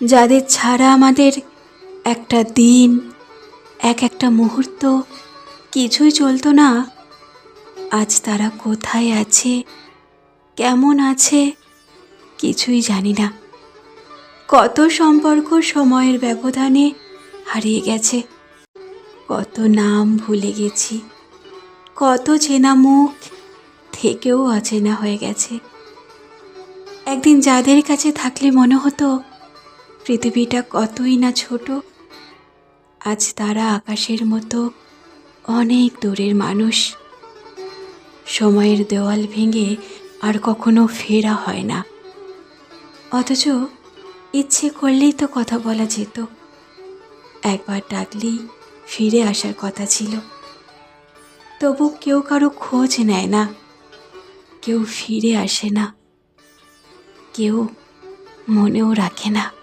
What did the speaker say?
যাদের ছাড়া আমাদের একটা দিন, এক একটা মুহূর্ত কিছুই চলতো না। আজ তারা কোথায় আছে, কেমন আছে, কিছুই জানি না। কত সম্পর্ক সময়ের ব্যবধানে হারিয়ে গেছে, কত নাম ভুলে গেছি, কত চেনা মুখ থেকেও অচেনা হয়ে গেছে। একদিন যাদের কাছে থাকলে মনে হতো পৃথিবীটা কতই না ছোট, আজ তারা আকাশের মতো অনেক দূরের মানুষ। সময়ের দেওয়াল ভেঙে আর কখনো ফেরা হয় না। অথচ ইচ্ছে করলেই তো কথা বলা যেত। একবার ডাকলেই ফিরে আসার কথা ছিল। তবু কেউ কারও খোঁজ নেয় না, কেউ ফিরে আসে না, কেউ মনেও রাখে না।